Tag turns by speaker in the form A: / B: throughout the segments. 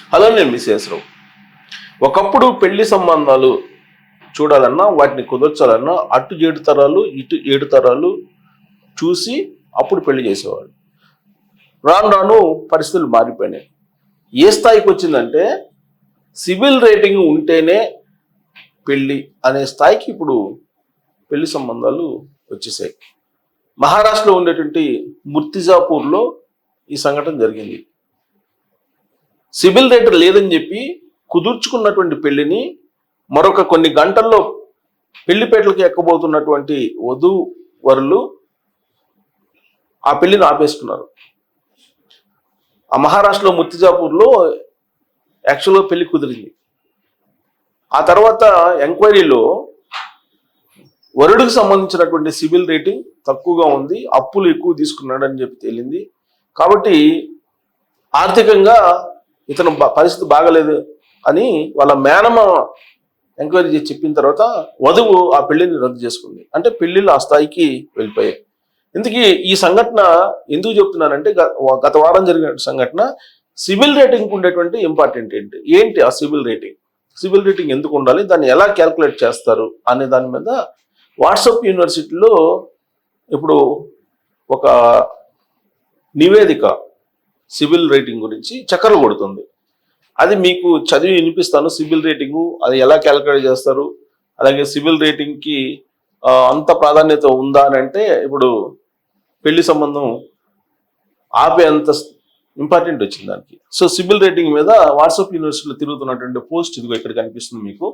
A: Hello నేను మిసేసరావు ఒకప్పుడు పెళ్ళి సంబంధాలు చూడాలన్నా వాటిని కుదర్చాలన్నా అటు ఏడు తరాలు ఇటు ఏడు తరాలు చూసి అప్పుడు పెళ్ళి చేసేవాడు రాను రాను పరిస్థితులు మారిపోయినాయి. ఏ స్థాయికి వచ్చిందంటే సివిల్ రేటింగ్ ఉంటేనే పెళ్ళి అనే స్థాయికి ఇప్పుడు పెళ్ళి సంబంధాలు వచ్చేసాయి. మహారాష్ట్రలో ఉండేటువంటి ముర్తిజాపూర్లో ఈ సంఘటన జరిగింది. సివిల్ రేటర్ లేదని చెప్పి కుదుర్చుకున్నటువంటి పెళ్ళిని మరొక కొన్ని గంటల్లో పెళ్ళిపేటలకు ఎక్కబోతున్నటువంటి వధు వరులు ఆ పెళ్ళిని ఆపేసుకున్నారు. ఆ మహారాష్ట్రలో ముర్తిజాపూర్లో యాక్చువల్గా పెళ్ళి కుదిరింది. ఆ తర్వాత ఎంక్వైరీలో వరుడికి సంబంధించినటువంటి సివిల్ రేటింగ్ తక్కువగా ఉంది అప్పులు ఎక్కువ తీసుకున్నాడని చెప్పి తేలింది. కాబట్టి ఆర్థికంగా ఇతను పరిస్థితి బాగలేదు అని వాళ్ళ మేనమ ఎంక్వైరీ చేసి చెప్పిన తర్వాత వధువు ఆ పెళ్ళిని రద్దు చేసుకుంది. అంటే పెళ్ళిళ్ళు ఆ స్థాయికి వెళ్ళిపోయాయి. ఇందుకీ ఈ సంఘటన ఎందుకు చెప్తున్నానంటే గత వారం జరిగిన సంఘటన సివిల్ రేటింగ్ ఉండేటువంటి ఇంపార్టెంట్ ఏంటి? ఏంటి ఆ సివిల్ రేటింగ్? సివిల్ రేటింగ్ ఎందుకు ఉండాలి? దాన్ని ఎలా క్యాల్కులేట్ చేస్తారు? అనే దాని మీద వాట్సాప్ యూనివర్సిటీలో ఇప్పుడు ఒక నివేదిక సివిల్ రేటింగ్ గురించి చక్కర్లు కొడుతుంది. అది మీకు చదివి వినిపిస్తాను సివిల్ రేటింగు అది ఎలా క్యాలిక్యులేట్ చేస్తారు అలాగే సివిల్ రేటింగ్కి అంత ప్రాధాన్యత ఉందా అని అంటే ఇప్పుడు పెళ్ళి సంబంధం ఆపే అంత ఇంపార్టెంట్ వచ్చింది దానికి. సో సివిల్ రేటింగ్ మీద వాట్సాప్ యూనివర్సిటీలో తిరుగుతున్నటువంటి పోస్ట్ ఇదిగో ఇక్కడ కనిపిస్తుంది మీకు.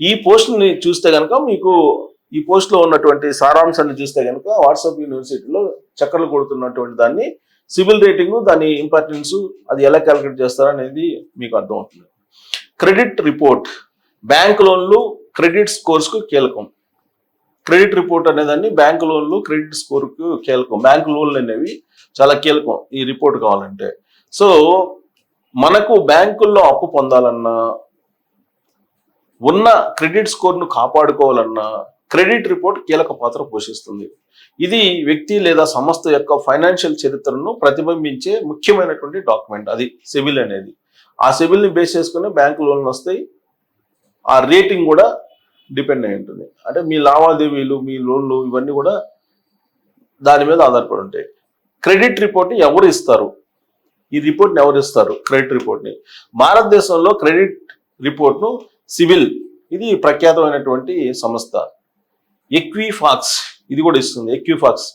A: ఈ పోస్ట్ని చూస్తే కనుక మీకు ఈ పోస్ట్లో ఉన్నటువంటి సారాంశాన్ని చూస్తే కనుక వాట్సాప్ యూనివర్సిటీలో చక్కర్లు కొడుతున్నటువంటి దాన్ని సివిల్ రేటింగ్ దాని ఇంపార్టెన్స్ అది ఎలా క్యాలిక్యులేట్ చేస్తారనేది మీకు అర్థమవుతుంది. క్రెడిట్ రిపోర్ట్ బ్యాంక్ లోన్లు క్రెడిట్ స్కోర్స్కు కీలకం. క్రెడిట్ రిపోర్ట్ అనేదాన్ని బ్యాంక్ లోన్లు క్రెడిట్ స్కోర్కు కీలకం. బ్యాంక్ లోన్లు అనేవి చాలా కీలకం ఈ రిపోర్ట్ కావాలంటే. సో మనకు బ్యాంకుల్లో అప్పు పొందాలన్నా ఉన్న క్రెడిట్ స్కోర్ను కాపాడుకోవాలన్నా క్రెడిట్ రిపోర్ట్ కీలక పాత్ర పోషిస్తుంది. ఇది వ్యక్తి లేదా సంస్థ యొక్క ఫైనాన్షియల్ చరిత్రను ప్రతిబింబించే ముఖ్యమైనటువంటి డాక్యుమెంట్ అది సివిల్ అనేది. ఆ సివిల్ని బేస్ చేసుకుని బ్యాంకు లోన్లు వస్తాయి. ఆ రేటింగ్ కూడా డిపెండ్ అయి ఉంటుంది. అంటే మీ లావాదేవీలు మీ లోన్లు ఇవన్నీ కూడా దాని మీద ఆధారపడి ఉంటాయి. క్రెడిట్ రిపోర్ట్ని ఎవరు ఇస్తారు? ఈ రిపోర్ట్ని ఎవరు ఇస్తారు? క్రెడిట్ రిపోర్ట్ని. భారతదేశంలో క్రెడిట్ రిపోర్ట్ను సివిల్ ఇది ప్రఖ్యాతమైనటువంటి సంస్థ. ఎక్విఫాక్స్ ఇది కూడా ఇస్తుంది ఎక్విఫాక్స్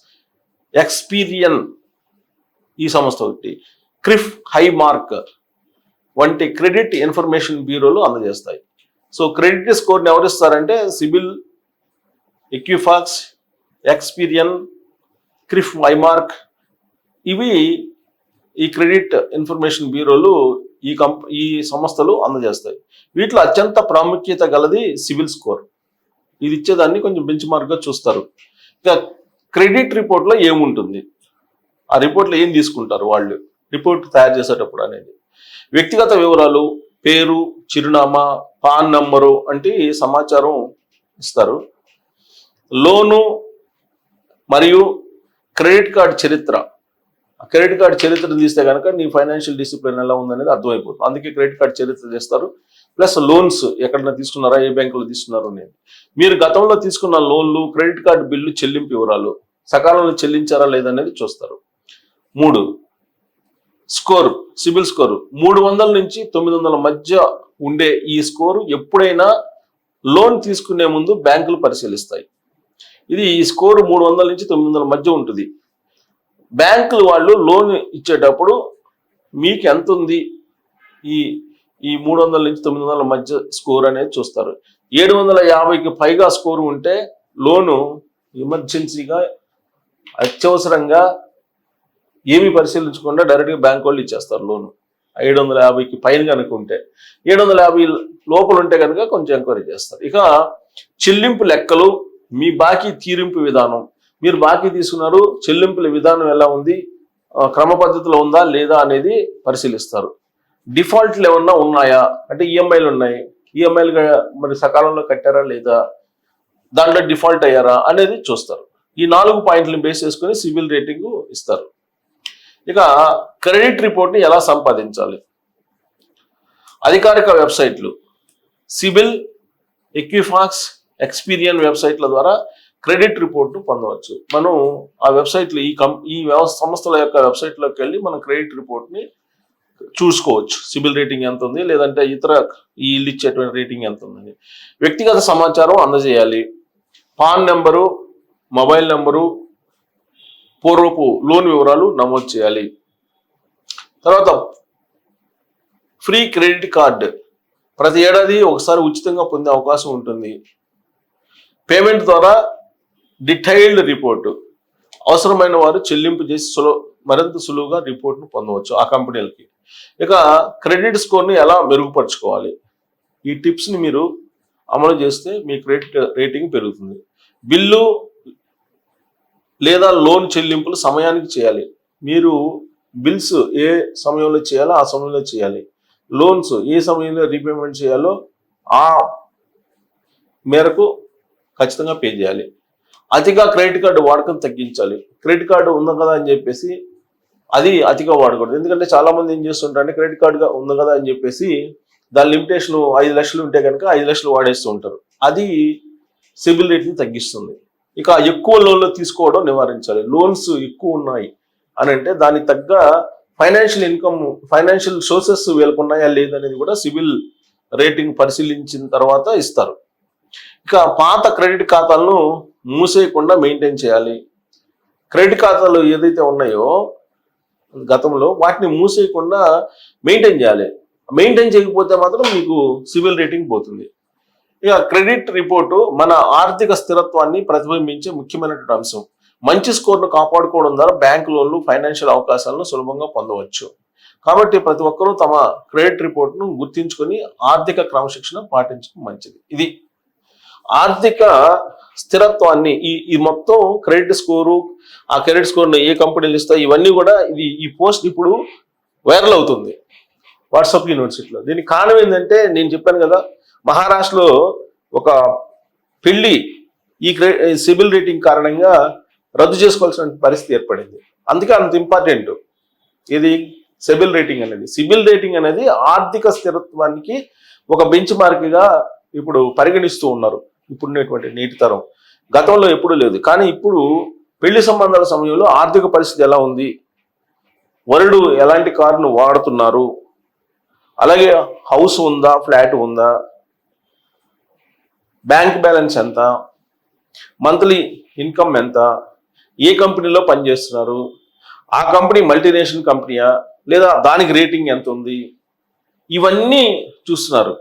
A: ఎక్స్పీరియన్ ఈ సంస్థ ఒకటి. క్రిఫ్ హై మార్క్ వంటి క్రెడిట్ ఇన్ఫర్మేషన్ బ్యూరోలు అందజేస్తాయి. సో క్రెడిట్ స్కోర్ని ఎవరిస్తారంటే CIBIL Equifax Experian CRIF High Mark ఇవి ఈ క్రెడిట్ ఇన్ఫర్మేషన్ బ్యూరోలు ఈ కంప్ ఈ సంస్థలు అందజేస్తాయి. వీటిలో అత్యంత ప్రాముఖ్యత గలది సివిల్ స్కోర్. ఇది ఇచ్చేదాన్ని కొంచెం బెంచ్ మార్క్గా చూస్తారు. ఇక క్రెడిట్ రిపోర్ట్లో ఏముంటుంది? ఆ రిపోర్ట్లో ఏం తీసుకుంటారు వాళ్ళు? రిపోర్ట్ తయారు చేసేటప్పుడు అనేది. వ్యక్తిగత వివరాలు పేరు చిరునామా పాన్ నంబరు అంటే సమాచారం ఇస్తారు. లోను మరియు క్రెడిట్ కార్డ్ చరిత్ర. క్రెడిట్ కార్డ్ చరిత్ర తీస్తే కనుక నీ ఫైనాన్షియల్ డిసిప్లిన్ ఎలా ఉందనేది అర్థమైపోతుంది. అందుకే క్రెడిట్ కార్డ్ చరిత్ర చేస్తారు. ప్లస్ లోన్స్ ఎక్కడైనా తీసుకున్నారా? ఏ బ్యాంకులో తీసుకున్నారు అనేది మీరు గతంలో తీసుకున్న లోన్లు క్రెడిట్ కార్డు బిల్లు చెల్లింపు వివరాలు సకాలంలో చెల్లించారా లేదనేది చూస్తారు. మూడు స్కోర్ సిబిల్ స్కోర్. మూడు వందల నుంచి తొమ్మిది వందల మధ్య ఉండే ఈ స్కోరు ఎప్పుడైనా లోన్ తీసుకునే ముందు బ్యాంకులు పరిశీలిస్తాయి. ఇది ఈ స్కోరు మూడు వందల నుంచి తొమ్మిది వందల మధ్య ఉంటుంది. బ్యాంకులు వాళ్ళు లోన్ ఇచ్చేటప్పుడు మీకు ఎంత ఉంది? ఈ ఈ మూడు వందల నుంచి తొమ్మిది వందల మధ్య స్కోర్ అనేది చూస్తారు. ఏడు వందల యాభైకి పైగా స్కోర్ ఉంటే లోను ఎమర్జెన్సీగా అత్యవసరంగా ఏమీ పరిశీలించకుండా డైరెక్ట్గా బ్యాంక్ వాళ్ళు ఇచ్చేస్తారు లోను. ఏడు వందల యాభైకి పైన కనుక ఉంటే. ఏడు వందల యాభై లోపల ఉంటే కనుక కొంచెం ఎంక్వైరీ చేస్తారు. ఇక చెల్లింపు లెక్కలు మీ బాకీ తీరింపు విధానం. మీరు బాకీ తీసుకున్నారు చెల్లింపుల విధానం ఎలా ఉంది క్రమ పద్ధతిలో ఉందా లేదా అనేది పరిశీలిస్తారు. డిఫాల్ట్లు ఏమన్నా ఉన్నాయా? అంటే ఈఎంఐలు ఉన్నాయి. ఈఎంఐలు మరి సకాలంలో కట్టారా లేదా? దాంట్లో డిఫాల్ట్ అయ్యారా అనేది చూస్తారు. ఈ నాలుగు పాయింట్లను బేస్ చేసుకుని సివిల్ రేటింగ్ ఇస్తారు. ఇక క్రెడిట్ రిపోర్ట్ని ఎలా సంపాదించాలి? అధికారిక వెబ్సైట్లు. సిబిల్ ఎక్విఫాక్స్ ఎక్స్పీరియన్ వెబ్సైట్ల ద్వారా క్రెడిట్ రిపోర్ట్ను పొందవచ్చు. మనం ఆ వెబ్సైట్లు ఈ కం ఈ వ్యవ సంస్థల యొక్క వెబ్సైట్లోకి వెళ్ళి మనం క్రెడిట్ రిపోర్ట్ని చూసుకోవచ్చు. సిబిల్ రేటింగ్ ఎంత ఉంది లేదంటే ఇతర ఈ ఇల్లు ఇచ్చేటువంటి రేటింగ్ ఎంత ఉందని వ్యక్తిగత సమాచారం అందజేయాలి. పాన్ నెంబరు మొబైల్ నెంబరు పూర్వపు లోన్ వివరాలు నమోదు చేయాలి. తర్వాత ఫ్రీ క్రెడిట్ కార్డు. ప్రతి ఏడాది ఒకసారి ఉచితంగా పొందే అవకాశం ఉంటుంది. పేమెంట్ ద్వారా డిటైల్డ్ రిపోర్టు. అవసరమైన వారు చెల్లింపు చేసి సులభ మరింత సులువుగా రిపోర్ట్ను పొందవచ్చు ఆ కంపెనీలకి. ఇక క్రెడిట్ స్కోర్ని ఎలా మెరుగుపరచుకోవాలి? ఈ టిప్స్ని మీరు అమలు చేస్తే మీ క్రెడిట్ రేటింగ్ పెరుగుతుంది. బిల్లు లేదా లోన్ చెల్లింపులు సమయానికి చేయాలి. మీరు బిల్స్ ఏ సమయంలో చేయాలో ఆ సమయంలో చేయాలి. లోన్స్ ఏ సమయంలో రీపేమెంట్ చేయాలో ఆ మేరకు ఖచ్చితంగా పే చేయాలి. అతిగా క్రెడిట్ కార్డు వాడకం తగ్గించాలి. క్రెడిట్ కార్డు ఉంది కదా అని చెప్పేసి అది అతిగా వాడకూడదు. ఎందుకంటే చాలా మంది ఏం చేస్తుంటారంటే క్రెడిట్ కార్డుగా ఉంది కదా అని చెప్పేసి దాని లిమిటేషన్ ఐదు లక్షలు ఉంటే కనుక ఐదు లక్షలు వాడేస్తూ ఉంటారు. అది సిబిల్ రేట్ని తగ్గిస్తుంది. ఇక ఎక్కువ లోన్లు తీసుకోవడం నివారించాలి. లోన్స్ ఎక్కువ ఉన్నాయి అని అంటే దానికి తగ్గ ఫైనాన్షియల్ ఇన్కమ్ ఫైనాన్షియల్ సోర్సెస్ వీళ్ళకు ఉన్నాయా లేదనేది కూడా సివిల్ రేటింగ్ పరిశీలించిన తర్వాత ఇస్తారు. ఇక పాత క్రెడిట్ ఖాతాలను మూసేయకుండా మెయింటైన్ చేయాలి. క్రెడిట్ ఖాతాలు ఏదైతే ఉన్నాయో గతంలో వాటిని మూసేయకుండా మెయింటైన్ చేయాలి. మెయింటైన్ చేయకపోతే మాత్రం మీకు సివిల్ రేటింగ్ పోతుంది. ఇక క్రెడిట్ రిపోర్టు మన ఆర్థిక స్థిరత్వాన్ని ప్రతిబింబించే ముఖ్యమైనటువంటి అంశం. మంచి స్కోర్ను కాపాడుకోవడం ద్వారా బ్యాంక్ లోన్లు ఫైనాన్షియల్ అవకాశాలను సులభంగా పొందవచ్చు. కాబట్టి ప్రతి ఒక్కరూ తమ క్రెడిట్ రిపోర్ట్ను గుర్తించుకొని ఆర్థిక క్రమశిక్షణ పాటించడం మంచిది. ఇది ఆర్థిక స్థిరత్వాన్ని ఈ ఈ మొత్తం క్రెడిట్ స్కోరు ఆ క్రెడిట్ స్కోర్ను ఏ కంపెనీలు ఇస్తాయి ఇవన్నీ కూడా ఇది ఈ పోస్ట్ ఇప్పుడు వైరల్ అవుతుంది. వాట్సాప్ యూనివర్సిటీలో. దీనికి కారణం ఏంటంటే నేను చెప్పాను కదా మహారాష్ట్రలో ఒక పెళ్ళి ఈ సిబిల్ రేటింగ్ కారణంగా రద్దు చేసుకోవాల్సిన పరిస్థితి ఏర్పడింది. అందుకే అంత ఇంపార్టెంట్. ఇది సిబిల్ రేటింగ్ అనేది. సిబిల్ రేటింగ్ అనేది ఆర్థిక స్థిరత్వానికి ఒక బెంచ్ మార్క్గా ఇప్పుడు పరిగణిస్తూ ఉన్నారు. ఇప్పుడున్నటువంటి నేటి తరం. గతంలో ఎప్పుడూ లేదు. కానీ ఇప్పుడు పెళ్ళి సంబంధాల సమయంలో ఆర్థిక పరిస్థితి ఎలా ఉంది? వరుడు ఎలాంటి కారును వాడుతున్నారు? అలాగే హౌస్ ఉందా? ఫ్లాట్ ఉందా? బ్యాంక్ బ్యాలెన్స్ ఎంత? మంత్లీ ఇన్కమ్ ఎంత? ఏ కంపెనీలో పనిచేస్తున్నారు? ఆ కంపెనీ మల్టీనేషనల్ కంపెనీయా? లేదా దానికి రేటింగ్ ఎంత ఉంది? ఇవన్నీ చూస్తున్నారు.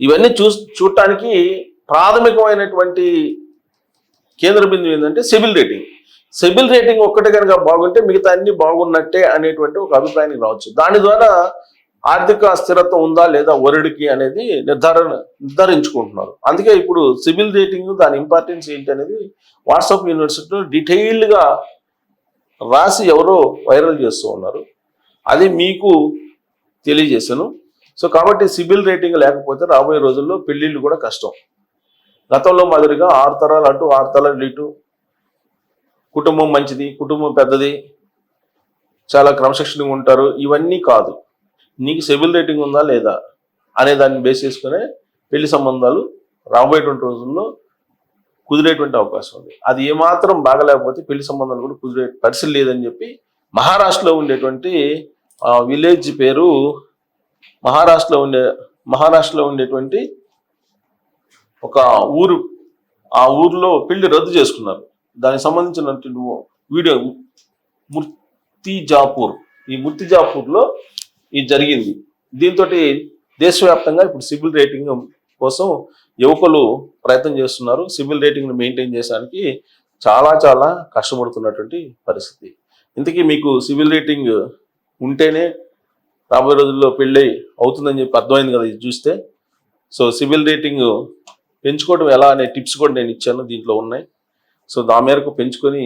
A: ఇవన్నీ చూ చూడటానికి ప్రాథమికమైనటువంటి కేంద్ర బిందువు ఏంటంటే సిబిల్ రేటింగ్. సిబిల్ రేటింగ్ ఒక్కటే కనుక బాగుంటే మిగతా అన్ని బాగున్నట్టే అనేటువంటి ఒక అభిప్రాయానికి రావచ్చు. దాని ద్వారా ఆర్థిక స్థిరత్వం ఉందా లేదా వరుడికి అనేది నిర్ధారణ నిర్ధారించుకుంటున్నారు. అందుకే ఇప్పుడు సిబిల్ రేటింగ్ దాని ఇంపార్టెన్స్ ఏంటి అనేది వాట్సాప్ యూనివర్సిటీలో డీటెయిల్డ్గా రాసి ఎవరో వైరల్ చేస్తూ ఉన్నారు. అది మీకు తెలియజేశాను. సో కాబట్టి సిబిల్ రేటింగ్ లేకపోతే రాబోయే రోజుల్లో పెళ్ళిళ్ళు కూడా కష్టం. గతంలో మాదిరిగా ఆరు తరాలు అటు ఆరు తరాలు ఇటు. కుటుంబం మంచిది కుటుంబం పెద్దది. చాలా క్రమశిక్షణగా ఉంటారు. ఇవన్నీ కాదు. నీకు సిబిల్ రేటింగ్ ఉందా లేదా అనే దాన్ని బేస్ చేసుకునే పెళ్ళి సంబంధాలు రాబోయేటువంటి రోజుల్లో కుదిరేటువంటి అవకాశం ఉంది. అది ఏమాత్రం బాగలేకపోతే పెళ్ళి సంబంధాలు కూడా కుదిరే పరిస్థితి లేదని చెప్పి మహారాష్ట్రలో ఉండేటువంటి విలేజ్ పేరు మహారాష్ట్రలో ఉండే మహారాష్ట్రలో ఉండేటువంటి ఒక ఊరు ఆ ఊర్లో పెళ్ళి రద్దు చేసుకున్నారు. దానికి సంబంధించినటువంటి వీడియో ముర్తిజాపూర్. ఈ ముర్తిజాపూర్లో ఇది జరిగింది. దీంతో దేశవ్యాప్తంగా ఇప్పుడు సివిల్ రేటింగ్ కోసం యువకులు ప్రయత్నం చేస్తున్నారు. సివిల్ రేటింగ్ను మెయింటైన్ చేయడానికి చాలా చాలా కష్టపడుతున్నటువంటి పరిస్థితి. ఇంతకీ మీకు సివిల్ రేటింగ్ ఉంటేనే రాబోయే రోజుల్లో పెళ్ళి అవుతుందని చెప్పి అర్థమైంది కదా ఇది చూస్తే. సో సివిల్ రేటింగ్ పెంచుకోవడం ఎలా అనే టిప్స్ కూడా నేను ఇచ్చాను దీంట్లో ఉన్నాయి. సో దా మేరకు పెంచుకొని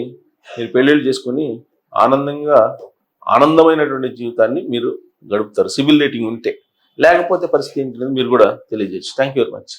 A: మీరు పెళ్ళిళ్ళు చేసుకొని ఆనందంగా ఆనందమైనటువంటి జీవితాన్ని మీరు గడుపుతారు. సివిల్ రేటింగ్ ఉంటే. లేకపోతే పరిస్థితి ఏంటి మీరు కూడా తెలియజేయచ్చు. Thank you very much